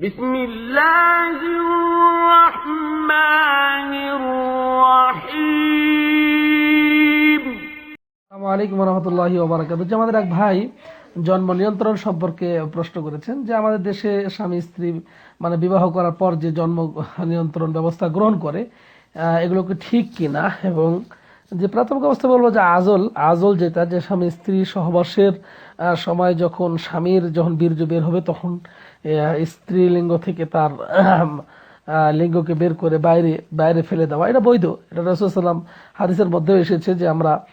بسم الله الرحمن الرحيم আসসালামু আলাইকুম রহমতুল্লাহি ওবরাকাত যে আমাদের এক ভাই জন্ম নিয়ন্ত্রণ সম্পর্কে প্রশ্ন করেছেন যে আমাদের দেশে স্বামী স্ত্রী মানে বিবাহ করার পর যে জন্ম নিয়ন্ত্রণ ব্যবস্থা গ্রহণ করে আহ, এগুলো কি ঠিক কিনা এবং যে প্রাথমিক অবস্থা বলব যে আজল আজল যেটা, যে স্বামী স্ত্রী সহবাসের সময় যখন স্বামীর যখন বীর্য বের হবে তখন স্ত্রী লিঙ্গ থেকে তার লিঙ্গকে বের করে বাইরে বাইরে ফেলে দেওয়া। এটা বৈধ। এটা রসুলাম হাদিসের মধ্যেও এসেছে যে আমরা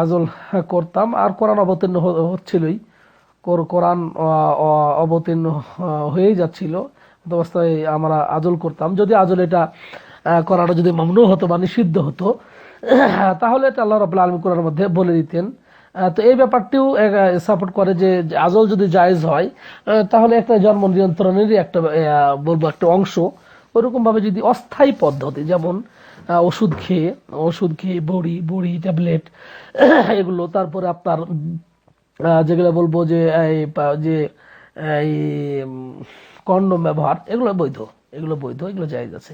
আজল করতাম। আর কোরআন অবতীর্ণ হচ্ছিলই। কোর- কোরআন অবতীর্ণ হয়েই যাচ্ছিল। অবস্থায় আমরা আজল করতাম। যদি আজল এটা করাটা যদি মামনু হতো বা নিষিদ্ধ হতো, তাহলে এটা আল্লাহ রবাহ আলম কোরআন মধ্যে বলে দিতেন। তো এই ব্যাপারটিও সাপোর্ট করে যে আজল যদি জায়েজ হয় তাহলে একটা জন্ম নিয়ন্ত্রণেরই একটা বলব একটা অংশ। ওরকম ভাবে যদি অস্থায়ী পদ্ধতি, যেমন ওষুধ খেয়ে ওষুধ খেয়ে বড়ি বড়ি, ট্যাবলেট, এগুলো, তারপরে আপনার যেগুলো বলব যে যে, এই কন্ডম ব্যবহার, এগুলো বৈধ। এগুলো বৈধ, এগুলো জায়জ আছে।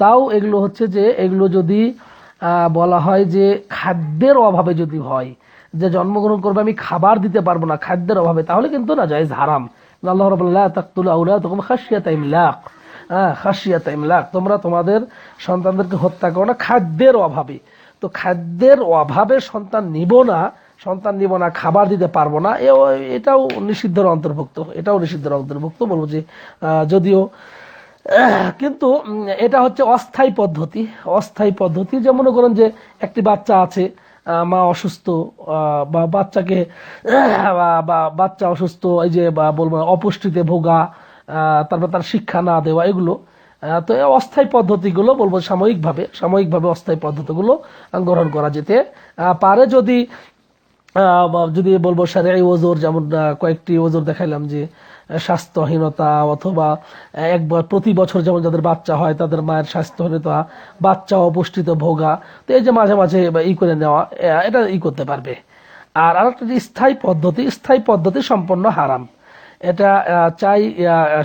তাও এগুলো হচ্ছে যে, এগুলো যদি বলা হয় যে খাদ্যের অভাবে যদি হয়, যে জন্মগ্রহণ করবে, আমি খাবার দিতে পারব না খাদ্যের অভাবে, তাহলে কিন্তু না জায়েজ, হারাম। আল্লাহ রবাল্লাহ তাকতুল আউলা তখন খাসিয়াত ইমলাক। হ্যাঁ খাসিয়াত ইমলাক। তোমরা তোমাদের সন্তানদেরকে হত্যা করো না, খাদ্যের অভাবে। তো খাদ্যের অভাবে সন্তান নিব না, সন্তান নিব না, খাবার দিতে পারব না এটাও নিষিদ্ধের অন্তর্ভুক্ত। এটাও নিষিদ্ধের অন্তর্ভুক্ত। বলব যে যদিও কিন্তু এটা হচ্ছে অস্থায়ী পদ্ধতি। অস্থায়ী পদ্ধতি যে মনে করেন যে একটি বাচ্চা আছে মা অসুস্থ বা বাচ্চাকে বা- বাচ্চা অসুস্থ, এই যে বলব অপুষ্টিতে ভোগা তারপর তার শিক্ষা না দেওয়া, এগুলো তো এই অস্থায়ী পদ্ধতিগুলো বলব সাময়িকভাবে সাময়িকভাবে অস্থায়ী পদ্ধতিগুলো গ্রহণ করা যেতে পারে যদি যদি বলব সারিয়াই ওজোর, যেমন কয়েকটি ওজোর দেখাইলাম যে স্বাস্থ্যহীনতা অথবা একবার প্রতি বছর যেমন যাদের বাচ্চা হয়, তাদের মায়ের স্বাস্থ্যহীনতা, বাচ্চা অপুষ্টিত ভোগা, তো এই যে মাঝে মাঝে ই করে নেওয়া এটা ই করতে পারবে। আর আরেকটা স্থায়ী পদ্ধতি স্থায়ী পদ্ধতি সম্পূর্ণ হারাম। এটা চাই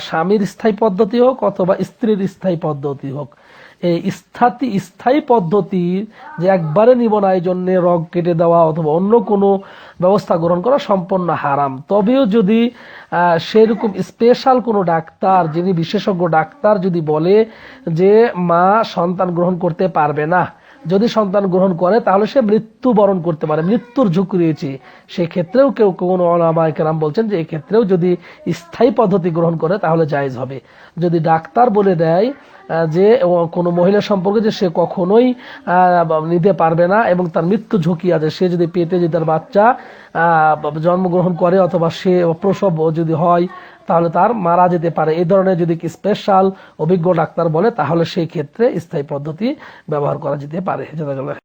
স্বামীর স্থায়ী পদ্ধতি হোক অথবা স্ত্রীর স্থায়ী পদ্ধতি হোক। এই স্থাতি, স্থায়ী পদ্ধতি যে একবারে নিবনায় এই জন্য রগ কেটে দেওয়া অথবা অন্য কোনো ব্যবস্থা গ্রহণ করা সম্পূর্ণ হারাম। তবেও যদি সেরকম স্পেশাল কোনো ডাক্তার, যিনি বিশেষজ্ঞ ডাক্তার যদি বলে যে মা সন্তান গ্রহণ করতে পারবে না যদি সন্তান গ্রহণ করে, তাহলে সে মৃত্যু বরণ করতে পারে, মৃত্যুর ঝুঁকি রয়েছে। সেক্ষেত্রেও কেউ কোন কেরাম বলছেন যে এই ক্ষেত্রেও যদি স্থায়ী পদ্ধতি গ্রহণ করে, তাহলে জায়েজ হবে। যদি ডাক্তার বলে দেয় যে কোনো মহিলা সম্পর্কে যে সে কখনোই নিতে পারবে না এবং তার মৃত্যু ঝুঁকি আছে, সে যদি পেটে যদি তার বাচ্চা জন্মগ্রহণ করে অথবা সে প্রসব যদি হয় তাহলে তার মারা যেতে পারে। এই ধরনের যদি স্পেশাল অভিজ্ঞ ডাক্তার বলে, তাহলে সেই ক্ষেত্রে স্থায়ী পদ্ধতি ব্যবহার করা যেতে পারে।